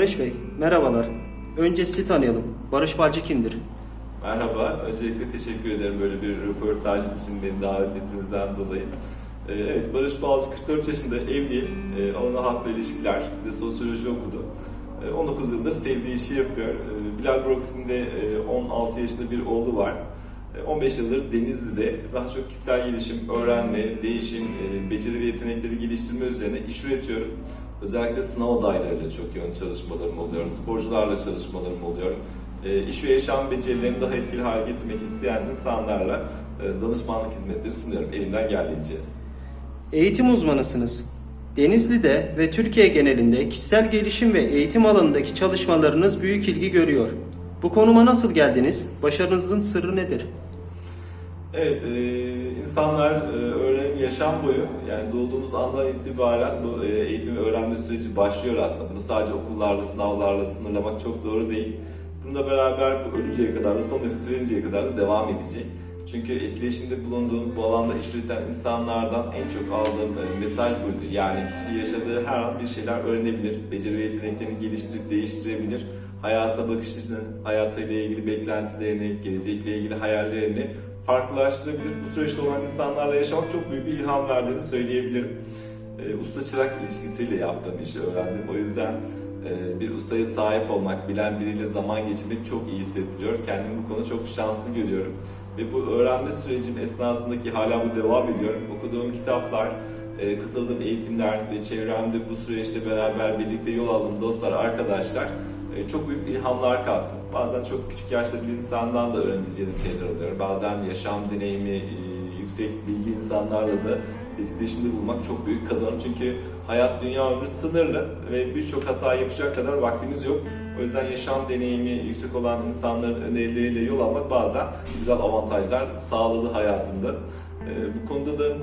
Barış Bey, merhabalar. Önce sizi tanıyalım. Barış Balcı kimdir? Merhaba. Öncelikle teşekkür ederim böyle bir röportaj için beni davet ettiğinizden dolayı. Ee, Evet, Barış Balcı 44 yaşında evliyim. Ee, Alanı halkla ilişkiler ve sosyoloji okudu. Ee, 19 yıldır sevdiği işi yapıyor. Ee, Bilal Brox'un de e, 16 yaşında bir oğlu var. Ee, 15 yıldır Denizli'de daha çok kişisel gelişim, öğrenme, değişim, e, beceri ve yetenekleri geliştirme üzerine iş üretiyorum. Özellikle sınav adaylarıyla çok yoğun çalışmalarım oluyor. Sporcularla çalışmalarım oluyor. E, iş ve yaşam becerilerini daha etkili hale getirmek isteyen insanlarla e, danışmanlık hizmetleri sunuyorum elimden geldiğince. Eğitim uzmanısınız. Denizli'de ve Türkiye genelinde kişisel gelişim ve eğitim alanındaki çalışmalarınız büyük ilgi görüyor. Bu konuma nasıl geldiniz? Başarınızın sırrı nedir? Evet, e, insanlar e, öğrenim yaşam boyu yani doğduğumuz andan itibaren bu e, eğitim ve öğrenme süreci başlıyor aslında. Bunu sadece okullarla, sınavlarla sınırlamak çok doğru değil. Bununla beraber bu ölünceye kadar da son nefes verinceye kadar da devam edecek. Çünkü etkileşimde bulunduğum bu alanda iş üreten insanlardan en çok aldığım e, mesaj buydu. Yani kişi yaşadığı her an bir şeyler öğrenebilir, beceri ve yeteneklerini geliştirip değiştirebilir. Hayata bakış açısını, hayatıyla ilgili beklentilerini, gelecekle ilgili hayallerini farklılaştırabilir. Bu süreçte olan insanlarla yaşamak çok büyük bir ilham verdiğini söyleyebilirim. E, usta çırak ilişkisiyle yaptığım işi öğrendim. O yüzden e, bir ustaya sahip olmak, bilen biriyle zaman geçirmek çok iyi hissettiriyor. Kendimi bu konuda çok şanslı görüyorum. Ve bu öğrenme sürecim esnasındaki hala bu devam ediyor. Okuduğum kitaplar, e, katıldığım eğitimler ve çevremde bu süreçte beraber birlikte yol aldığım dostlar, arkadaşlar çok büyük ilhamlar kattı. Bazen çok küçük yaşta bir insandan da öğrenebileceğiniz şeyler oluyor. Bazen yaşam deneyimi, e, yüksek bilgi insanlarla da etkileşimde bulmak çok büyük kazanım. Çünkü hayat, dünya ömrü sınırlı ve birçok hata yapacak kadar vaktimiz yok. O yüzden yaşam deneyimi yüksek olan insanların önerileriyle yol almak bazen güzel avantajlar sağladı hayatımda. E, bu konuda da e,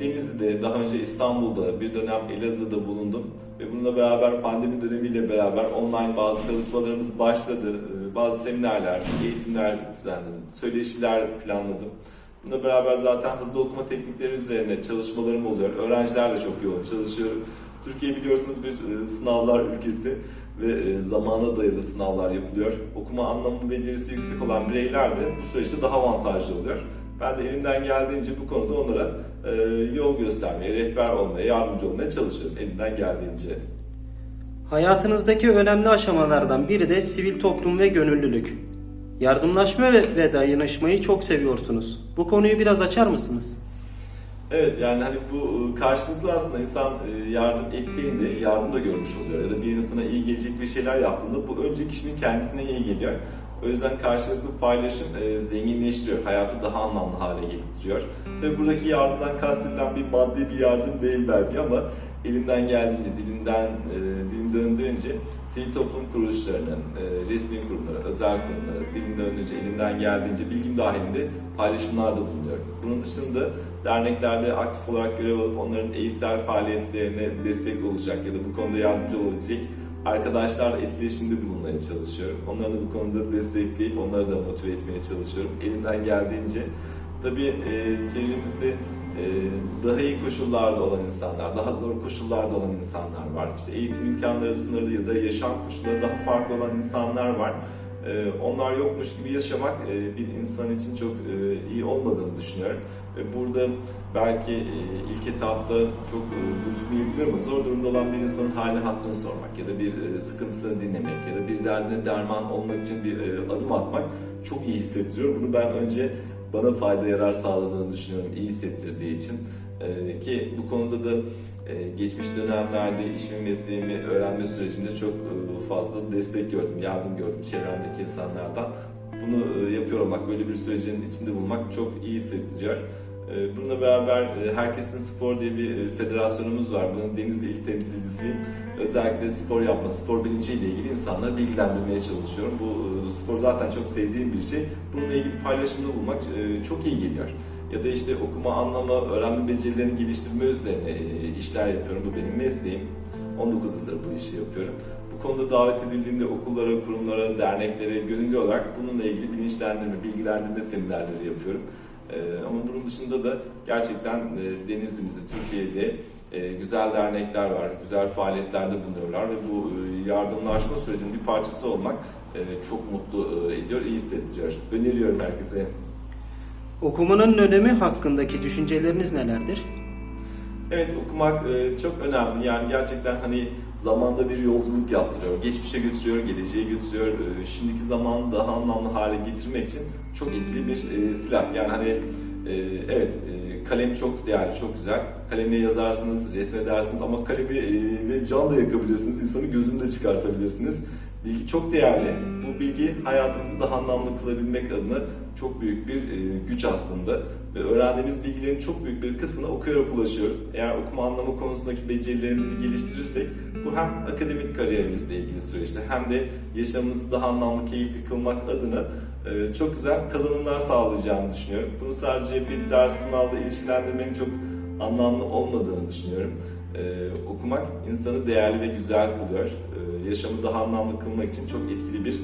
Denizli'de, daha önce İstanbul'da, bir dönem Elazığ'da bulundum. Ve bununla beraber pandemi dönemiyle beraber online bazı çalışmalarımız başladı. E, Bazı seminerler, eğitimler düzenledim, söyleşiler planladım. Bununla beraber zaten hızlı okuma teknikleri üzerine çalışmalarım oluyor. Öğrencilerle çok yoğun çalışıyorum. Türkiye biliyorsunuz bir e, sınavlar ülkesi ve e, zamana dayalı sınavlar yapılıyor. Okuma anlamı becerisi yüksek olan bireyler de bu süreçte daha avantajlı oluyor. Ben de elimden geldiğince bu konuda onlara e, yol göstermeye, rehber olmaya, yardımcı olmaya çalışıyorum elimden geldiğince. Hayatınızdaki önemli aşamalardan biri de sivil toplum ve gönüllülük. Yardımlaşma ve, ve dayanışmayı çok seviyorsunuz. Bu konuyu biraz açar mısınız? Evet yani hani bu e, karşılıklı aslında insan e, yardım ettiğinde yardım da görmüş oluyor ya da bir insana iyi gelecek bir şeyler yaptığında bu önce kişinin kendisine iyi geliyor. O yüzden karşılıklı paylaşım e, zenginleştiriyor, hayatı daha anlamlı hale getiriyor. Tabi buradaki yardımdan kastedilen bir maddi bir yardım değil belki ama elimden geldiğince, dilimden, e, dilim döndüğünce sivil toplum kuruluşlarının, e, resmi kurumlara, özel kurumlara, dilim döndüğünce, elimden geldiğince bilgim dahilinde paylaşımlarda bulunuyorum. Bunun dışında derneklerde aktif olarak görev alıp onların eğitsel faaliyetlerine destek olacak ya da bu konuda yardımcı olabilecek arkadaşlarla etkileşimde bulunmaya çalışıyorum. Onları da bu konuda destekleyip onları da motive etmeye çalışıyorum. Elimden geldiğince. Tabii e, çevremizde e, daha iyi koşullarda olan insanlar, daha zor koşullarda olan insanlar var. İşte eğitim imkanları sınırlı ya da yaşam koşulları daha farklı olan insanlar var. E, onlar yokmuş gibi yaşamak e, bir insan için çok e, iyi olmadığını düşünüyorum. Burada belki e, ilk etapta çok e, gözükmeyebilir ama zor durumda olan bir insanın halini hatırını sormak ya da bir e, sıkıntısını dinlemek ya da bir derdine derman olmak için bir e, adım atmak çok iyi hissettiriyor. Bunu ben önce bana fayda yarar sağladığını düşünüyorum iyi hissettirdiği için. E, ki bu konuda da e, geçmiş dönemlerde iş ve mesleğimi öğrenme sürecimde çok e, fazla destek gördüm, yardım gördüm çevremdeki insanlardan. Bunu e, yapıyor olmak, böyle bir sürecin içinde bulunmak çok iyi hissettiriyor. E, Bununla beraber e, Herkesin Spor diye bir e, federasyonumuz var. Bunun Denizli il temsilcisiyim. Özellikle spor yapma, spor bilinciyle ilgili insanları bilgilendirmeye çalışıyorum. Bu e, spor zaten çok sevdiğim bir şey. Bununla ilgili paylaşımda bulmak çok iyi geliyor. Ya da işte okuma, anlama, öğrenme becerilerini geliştirme üzerine işler yapıyorum. Bu benim mesleğim. 19 yıldır bu işi yapıyorum. Bu konuda davet edildiğinde okullara, kurumlara, derneklere gönüllü olarak bununla ilgili bilinçlendirme, bilgilendirme seminerleri yapıyorum. Ee, ama bunun dışında da gerçekten e, Denizli'mizde, Türkiye'de e, güzel dernekler var, güzel faaliyetlerde bulunuyorlar ve bu e, yardımlaşma sürecinin bir parçası olmak e, çok mutlu ediyor, iyi hissettiriyor. Öneriyorum herkese. Okumanın önemi hakkındaki düşünceleriniz nelerdir? Evet okumak e, çok önemli. Yani gerçekten hani zamanda bir yolculuk yaptırıyor. Geçmişe götürüyor, geleceğe götürüyor. E, şimdiki zamanı daha anlamlı hale getirmek için çok etkili bir e, silah. Yani hani e, evet e, kalem çok değerli, çok güzel. Kalemle yazarsınız, resmedersiniz ama kalemi e, can da yakabilirsiniz. İnsanı gözünü de çıkartabilirsiniz. Bilgi çok değerli. Bu bilgi hayatınızı daha anlamlı kılabilmek adına çok büyük bir e, güç aslında. Ve öğrendiğimiz bilgilerin çok büyük bir kısmına okuyarak ulaşıyoruz. Eğer okuma anlama konusundaki becerilerimizi geliştirirsek bu hem akademik kariyerimizle ilgili süreçte hem de yaşamımızı daha anlamlı, keyifli kılmak adına e, çok güzel kazanımlar sağlayacağını düşünüyorum. Bunu sadece bir ders sınavla ilişkilendirmenin çok anlamlı olmadığını düşünüyorum. E, okumak insanı değerli ve güzel kılıyor. E, yaşamı daha anlamlı kılmak için çok etkili bir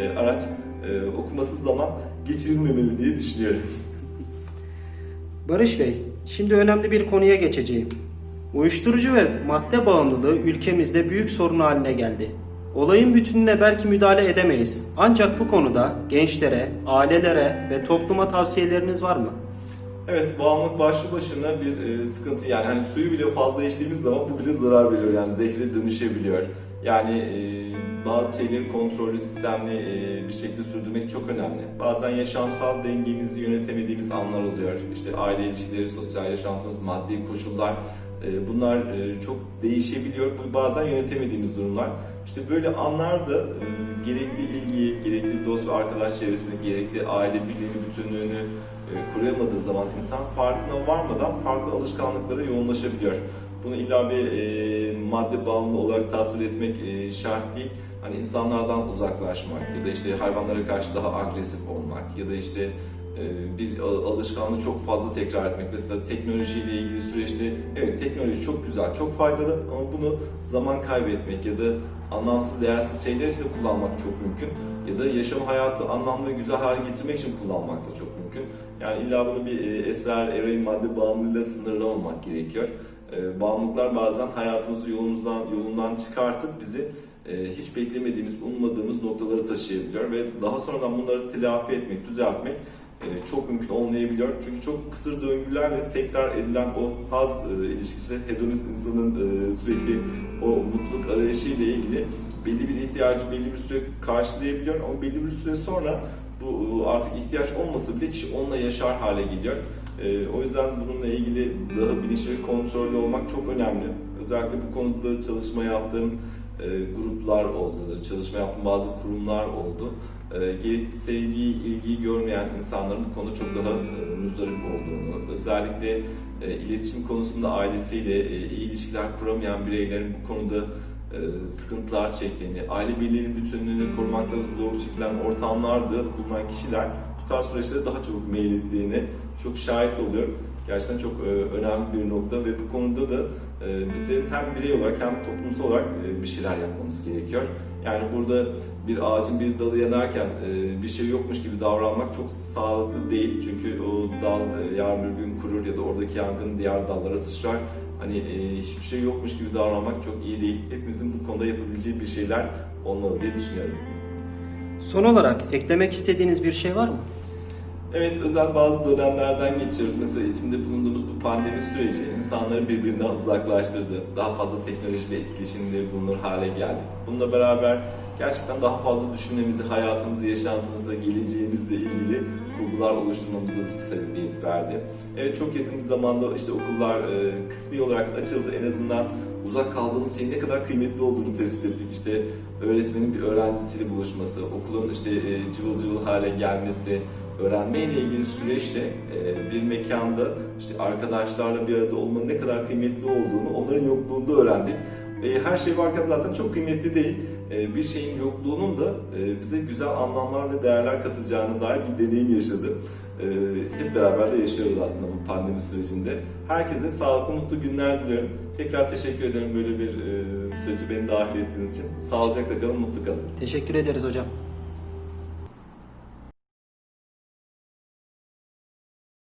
e, araç. E, okumasız zaman geçirilmemeli diye düşünüyorum. Barış Bey, şimdi önemli bir konuya geçeceğim. Uyuşturucu ve madde bağımlılığı ülkemizde büyük sorun haline geldi. Olayın bütününe belki müdahale edemeyiz. Ancak bu konuda gençlere, ailelere ve topluma tavsiyeleriniz var mı? Evet, bağımlılık başlı başına bir e, sıkıntı. Yani hani suyu bile fazla içtiğimiz zaman bu bile zarar veriyor. Yani zehre dönüşebiliyor. Yani e, bazı şeyleri kontrollü, sistemli e, bir şekilde sürdürmek çok önemli. Bazen yaşamsal dengemizi yönetemediğimiz anlar oluyor. İşte aile ilişkileri, sosyal yaşantımız, maddi koşullar. e, bunlar e, çok değişebiliyor. Bu bazen yönetemediğimiz durumlar. İşte böyle anlarda e, gerekli ilgiyi, gerekli dost ve arkadaş çevresini, gerekli aile birliğini, bütünlüğünü e, kuramadığı zaman insan farkına varmadan farklı alışkanlıklara yoğunlaşabiliyor. Bunu illa bir e, madde bağımlı olarak tasvir etmek e, şart değil. Hani insanlardan uzaklaşmak ya da işte hayvanlara karşı daha agresif olmak ya da işte e, bir al- alışkanlığı çok fazla tekrar etmek. Mesela teknolojiyle ilgili süreçte evet teknoloji çok güzel, çok faydalı ama bunu zaman kaybetmek ya da anlamsız, değersiz şeyler için de kullanmak çok mümkün. Ya da yaşam hayatı anlamlı ve güzel hale getirmek için kullanmak da çok mümkün. Yani illa bunu bir e, esrar, eroin madde bağımlılığıyla sınırlı olmak gerekiyor. E, Bağımlılıklar bazen hayatımızı yolumuzdan, yolundan çıkartıp bizi hiç beklemediğimiz, ummadığımız noktalara taşıyabiliyor ve daha sonradan bunları telafi etmek, düzeltmek e, çok mümkün olmayabiliyor. Çünkü çok kısır döngülerle tekrar edilen o haz e, ilişkisi, hedonist insanın e, sürekli o mutluluk arayışı ile ilgili belli bir ihtiyacı belli bir süre karşılayabiliyor ama belli bir süre sonra bu artık ihtiyaç olmasa bile kişi onunla yaşar hale geliyor. O yüzden bununla ilgili daha bilinçli ve kontrollü olmak çok önemli. Özellikle bu konuda çalışma yaptığım e, gruplar oldu, çalışma yaptığım bazı kurumlar oldu. E, gerekli sevgiyi, ilgiyi görmeyen insanların bu konuda çok daha e, muzdarip olduğunu, özellikle e, iletişim konusunda ailesiyle e, iyi ilişkiler kuramayan bireylerin bu konuda e, sıkıntılar çektiğini, aile birliğinin bütünlüğünü korumakta zor çekilen ortamlarda bulunan kişiler bu tarz süreçlere daha çabuk meylettiğini çok şahit oluyorum. Gerçekten çok e, önemli bir nokta ve bu konuda da bizlerin hem birey olarak hem toplumsal olarak e, bir şeyler yapmamız gerekiyor. Yani burada bir ağacın bir dalı yanarken e, bir şey yokmuş gibi davranmak çok sağlıklı değil. Çünkü o dal e, yarın bir gün kurur ya da oradaki yangın diğer dallara sıçrar. Hani hiçbir şey yokmuş gibi davranmak çok iyi değil. Hepimizin bu konuda yapabileceği bir şeyler olmalı diye düşünüyorum. Son olarak eklemek istediğiniz bir şey var mı? Evet, özel bazı dönemlerden geçiyoruz. Mesela içinde bulunduğumuz bu pandemi süreci insanları birbirinden uzaklaştırdı. Daha fazla teknolojiyle etkileşimde bulunur hale geldik. Bununla beraber gerçekten daha fazla düşünmemizi, hayatımızı, yaşantımızı, geleceğimizle ilgili kurgular oluşturmamıza sebebiyet verdi. Evet çok yakın bir zamanda işte okullar e, kısmi olarak açıldı. En azından uzak kaldığımız şeyin ne kadar kıymetli olduğunu tespit ettik. İşte öğretmenin bir öğrencisiyle buluşması, okulun işte e, cıvıl cıvıl hale gelmesi, öğrenme ile ilgili süreçte e, bir mekanda işte arkadaşlarla bir arada olmanın ne kadar kıymetli olduğunu onların yokluğunda öğrendik. E, her şey varken zaten çok kıymetli değil. E, bir şeyin yokluğunun da e, bize güzel anlamlar ve değerler katacağına dair bir deneyim yaşadı. E, hep beraber de yaşıyoruz aslında bu pandemi sürecinde. Herkese sağlıklı, mutlu günler diliyorum. Tekrar teşekkür ederim böyle bir e, süreci beni dahil ettiğiniz için. Sağlıcakla kalın, mutlu kalın. Teşekkür ederiz hocam.